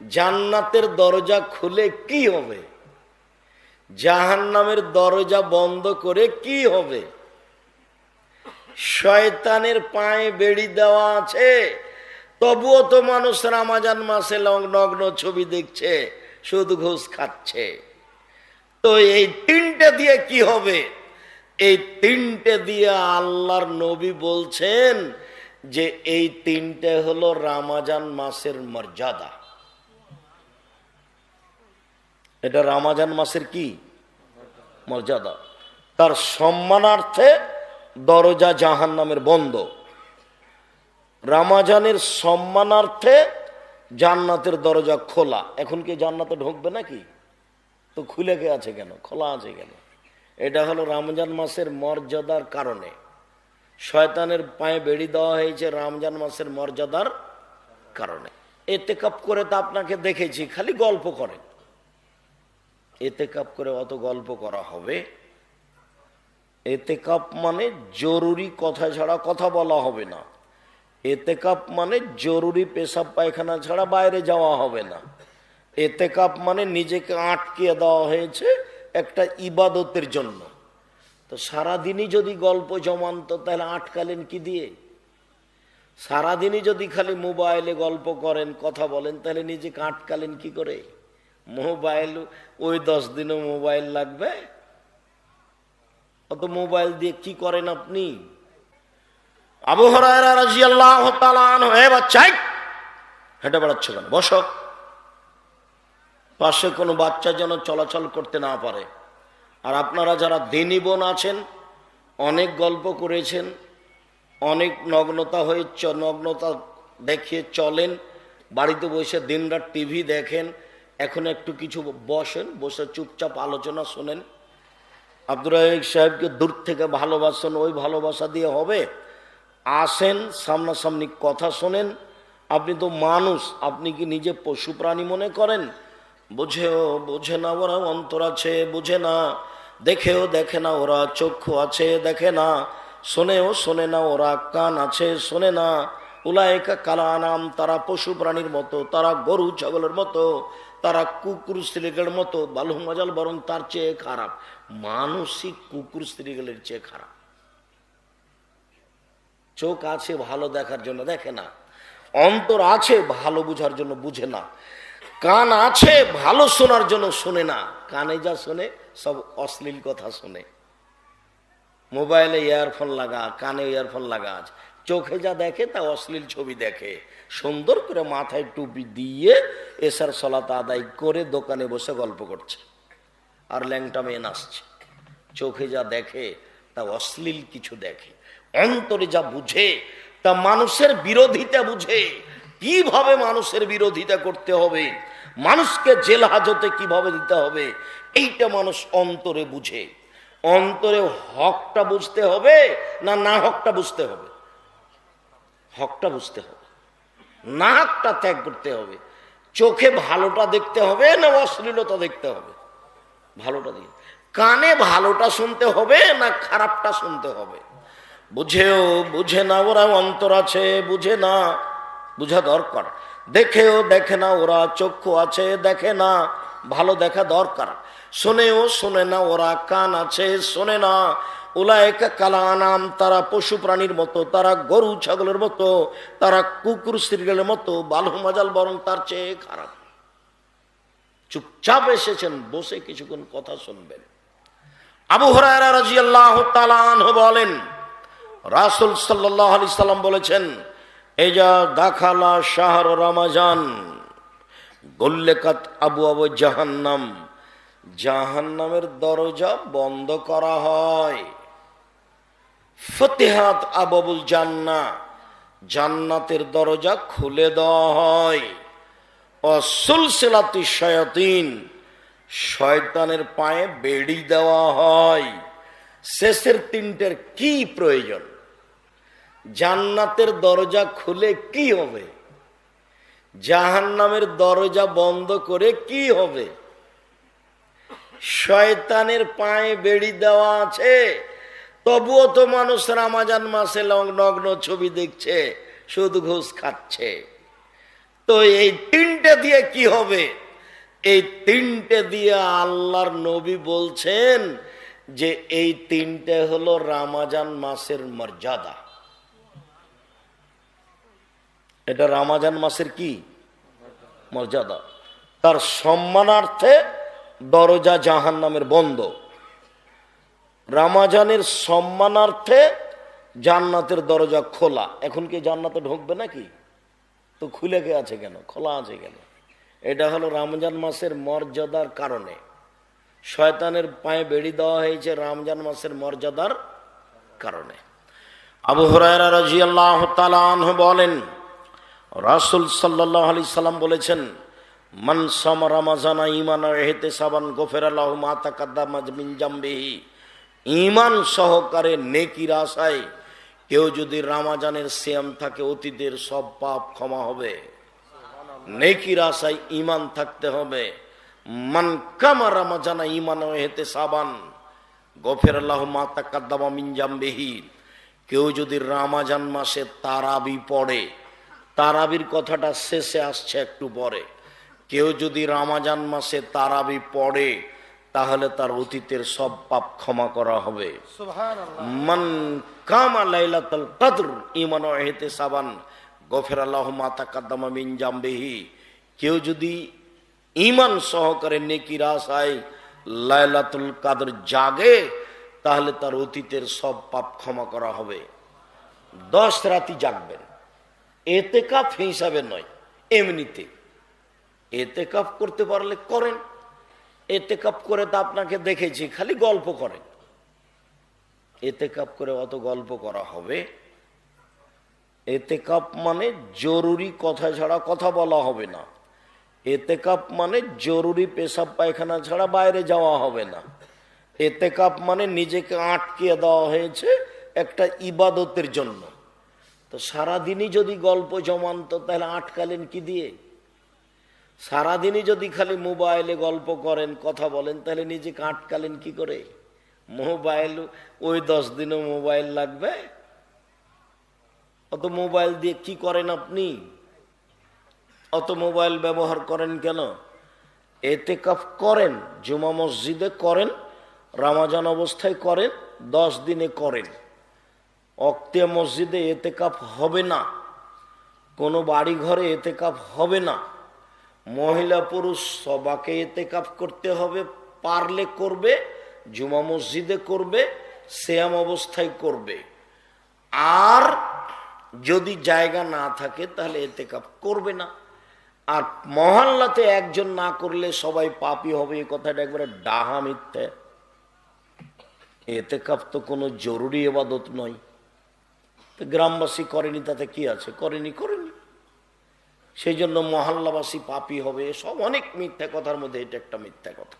জান্নাতের দরজা খুলে কি হবে? জাহান নামের দরজা বন্ধ করে কি হবে? শয়তানের পায়ে বেড়ি দেওয়া আছে। তবুও তো মানুষ রামাজান মাসে নগ্ন ছবি দেখছে শুধু ঘুষ খাচ্ছে। তো এই তিনটে দিয়ে কি হবে? এই তিনটে দিয়ে আল্লাহর নবী বলছেন যে এই তিনটে হলো রামাজান মাসের মর্যাদা। এটা রামাজান মাসের কি? মর্যাদা। তার সম্মানার্থে দরজা জাহান নামের বন্ধ। রামাজানের সম্মানার্থে জান্নাতের দরজা খোলা। এখন কি জান্নাতে ঢুকবে নাকি? তো খুলে কে আছে কেন? খোলা আছে কেন? এটা হলো রামজান মাসের মর্যাদার কারণে। শয়তানের পায়ে বেড়ি দেওয়া হয়েছে রামজান মাসের মর্যাদার কারণে। এতে কাপ করে তো আপনাকে দেখেছি, খালি গল্প করেন। এতে কাপ করে অত গল্প করা হবে। এতে কাপ মানে জরুরি কথা ছাড়া কথা বলা হবে না। এতে কাপ মানে জরুরি পেশাব পায়খানা ছাড়া বাইরে যাওয়া হবে না। এতে কাপ মানে নিজেকে আটকে দেওয়া হয়েছে একটা ইবাদতের জন্য। তো সারাদিনই যদি গল্প জমান্ত তাহলে আটকালেন কি দিয়ে? সারাদিনই যদি খালি মোবাইলে গল্প করেন, কথা বলেন, তাহলে নিজেকে আটকালেন কি করে? মোবাইল, ওই দশ দিনও মোবাইল লাগবে? অত মোবাইল দিয়ে কি করেন আপনি? হেঁটে বেড়াচ্ছ কেন? পাশে কোনো বাচ্চা যেন চলাচল করতে না পারে। আর আপনারা যারা দিনী বোন আছেন, অনেক গল্প করেছেন, অনেক নগ্নতা হয়ে নগ্নতা দেখিয়ে চলেন, বাড়িতে বসে দিনরাত টিভি দেখেন এখন একটু কিছু বসেন, বসে চুপচাপ আলোচনা শোনেন। আব্দুর রাহিক সাহেবকে দূর থেকে ভালোবাসেন, ওই ভালোবাসা দিয়ে হবে। আসেন, সামনাসামনি কথা শোনেন। আপনি তো মানুষ, আপনি কি নিজে পশু প্রাণী মনে করেন? বুঝেও বোঝে না ওরা অন্তর আছে, বুঝে না। দেখেও দেখে না ওরা চক্ষু আছে, দেখে না। শোনেও শোনে না ওরা কান আছে, শোনে না। উলায়কা কালা নাম তারা পশু প্রাণীর মতো, তারা গরু, ছাগলের মতো। তারা কুকুর স্ত্রীগের মতো বালু মজাল, বরং তার চেয়ে খারাপ। মানসিক কুকুর স্ত্রীগুলোর চেয়ে খারাপ। চোখ আছে ভালো দেখার জন্য, দেখে না। অন্তর আছে ভালো বুঝার জন্য, বুঝে না। কান আছে ভালো শোনার জন্য, শোনে না। কানে যা শোনে, সব অশ্লীল কথা শোনে। মোবাইলে ইয়ারফোন লাগা কানে ইয়ারফোন লাগা আছে। চোখে যা দেখে, তা অশ্লীল ছবি দেখে। সুন্দর করে মাথায় টুপি দিয়ে এসার সলাত আদায় করে দোকানে বসে গল্প করছে। আর ল্যাংটা মেয়ে নাচছে। চোখে যা দেখে, তা অশ্লীল কিছু দেখে। অন্তরে যা বুঝে, তা মানুষের বিরোধিতা বুঝে। কীভাবে মানুষের বিরোধিতা করতে হবে? মানুষকে জেল হাজতে কীভাবে দিতে হবে? এইটা মানুষ অন্তরে বুঝে। অন্তরে হকটা বুঝতে হবে না না হকটা বুঝতে হবে? হকটা বুঝতে হবে। না হকটা ত্যাগ করতে হবে। চোখে ভালোটা দেখতে হবে না অশ্লীলতা দেখতে হবে? ভালোটা দিয়ে। কানে ভালোটা শুনতে হবে না খারাপটা শুনতে হবে? বুঝেও বুঝে না ওরা অন্তর আছে, বুঝে না, বুঝা দরকার। দেখেও দেখে না ওরা চক্ষু আছে, দেখে না, ভালো দেখা দরকার। শোনেও শোনে না ওরা কান আছে, শোনে না ওলায়কা কালা নাম তারা পশু প্রাণীর মতো, তারা গরু ছাগলের মতো, তারা কুকুর স্ত্রীগুলোর মতো বালু মাজাল বরং তার চেয়ে খারাপ। চুপচাপ এসেছেন, বসে কিছুক্ষণ কথা শুনবেন। আবু হরায়রা রাদিয়াল্লাহু তাআলা বলেন, রাসূল সাল্লাল্লাহু আলাইহি সাল্লাম বলেছেন যা দাখালা শাহর রমাজান, গল্লেকাত আবু আবু জাহান্নাম। জাহান্নামের দরজা বন্ধ করা হয়। ফতেহাত আবাবুল জান্না জান্নাতের দরজা খুলে দেওয়া হয়। অসুলসিলাতি শয়াতিন, শয়তানের পায়ে বেড়ি দেওয়া হয়। শেষের তিনটের কি প্রয়োজন? জান্নাতের দরজা খুলে কি হবে? জাহান্নামের দরজা বন্ধ করে কি হবে? শয়তানের পায়ে বেড়ি দেওয়া আছে। তবুও তো মানুষ রামাজান মাসে লং- নগ্ন ছবি দেখছে শুধু ঘুষ খাচ্ছে। তো এই তিনটে দিয়ে কি হবে? এই তিনটে দিয়ে আল্লাহর নবী বলছেন যে এই তিনটে হলো রামাজান মাসের মর্যাদা। এটা রামাজান মাসের কি? মর্যাদা। তার সম্মানার্থে দরজা জাহান নামের বন্ধ। রামাজানের সম্মানার্থে জান্নাতের দরজা খোলা। এখন কি জান্নাতে ঢুকবে নাকি? তো খুলে কে আছে কেন? খোলা আছে কেন? এটা হলো রমজান মাসের মর্যাদার কারণে। শয়তানের পায়ে বেড়ি দেওয়া হয়েছে রমজান মাসের মর্যাদার কারণে। আবু হরায়রা তালাহ বলেন, রাসুল সাল্লাহ আলি সাল্লাম বলেছেন, মান সাম রামাজানা ইমান হেতে সাবান গোফের আল্লাহ মাতা কাদ্দা মাজমিন জাম্বিহি। ইমান সহকারে নেকির আশায় কেউ যদি রামাজানের শ্যাম থাকে, অতীতের সব পাপ ক্ষমা হবে। নেকির আশায় ইমান থাকতে হবে। মান কামা রামাজানা ইমান হেতে সাবান। গফের আল্লাহ মাতা কাদ্দামা মিনজাম্বেহি কেউ যদি রামাজান মাসে তারাবি পড়ে, তারাবির কথাটা শেষে আসছে একটু পরে। কেউ যদি রামাজান মাসে তারাবি পড়ে তাহলে তার অতীতের সব পাপ ক্ষমা করা হবে। মান কামা লাইলাতুল কদর ইমান হেতে সাবান গফের আল্লাহ মাতা কাদ্দামা মিন জাম্বেহি। কেউ যদি ইমান সহকারে নেকির আশায় লাইলাতুল কাদর জাগে তাহলে তার অতীতের সব পাপ ক্ষমা করা হবে। দশ রাতি জাগবেন। এতে কাপ হিসাবে নয় এমনিতে। এতে কাপ করতে পারলে করেন। এতে কাপ করে তো আপনাকে দেখেছি, খালি গল্প করেন। এতে কাপ করে অত গল্প করা হবে? এতে কাপ মানে জরুরি কথা ছাড়া কথা বলা হবে না। এতে কাপ মানে জরুরি পেশাব পায়খানা ছাড়া বাইরে যাওয়া হবে না। এতে কাপ মানে নিজেকে আটকে দেওয়া হয়েছে একটা ইবাদতের জন্য। তো সারাদিনই যদি গল্প জমান্ত, তাহলে আটকালেন কি দিয়ে? সারাদিনই যদি খালি মোবাইলে গল্প করেন, কথা বলেন, তাহলে নিজেকে আটকালেন কি করে? মোবাইল, ওই দশ দিনও মোবাইল লাগবে? অত মোবাইল দিয়ে কি করেন আপনি? অত মোবাইল ব্যবহার করেন কেন? এতে কাপ করেন, জুমা মসজিদে করেন, রামাজান অবস্থায় করেন, দশ দিনে করেন। অক্তে মসজিদে এতে কাপ হবে না। কোনো বাড়ি ঘরে এতে কাপ হবে না। মহিলা পুরুষ সবাকে এতে কাপ করতে হবে, পারলে করবে, জুমা মসজিদে করবে শ্যাম অবস্থায় করবে। আর যদি জায়গা না থাকে তাহলে এতে কাপ করবে না। আর মহল্লাতে একজন না করলে সবাই পাপি হবে, এই কথাটা একবারে ডাহা মিথ্যে। এতে কাপ তো কোনো জরুরি এবাদত নয়। গ্রামবাসী করেনি তাতে কি আছে? করেনি করেনি। সেই জন্য মহল্লাবাসী পাপি হবে সব অনেক মিথ্যা কথার মধ্যে এটা একটা মিথ্যা কথা।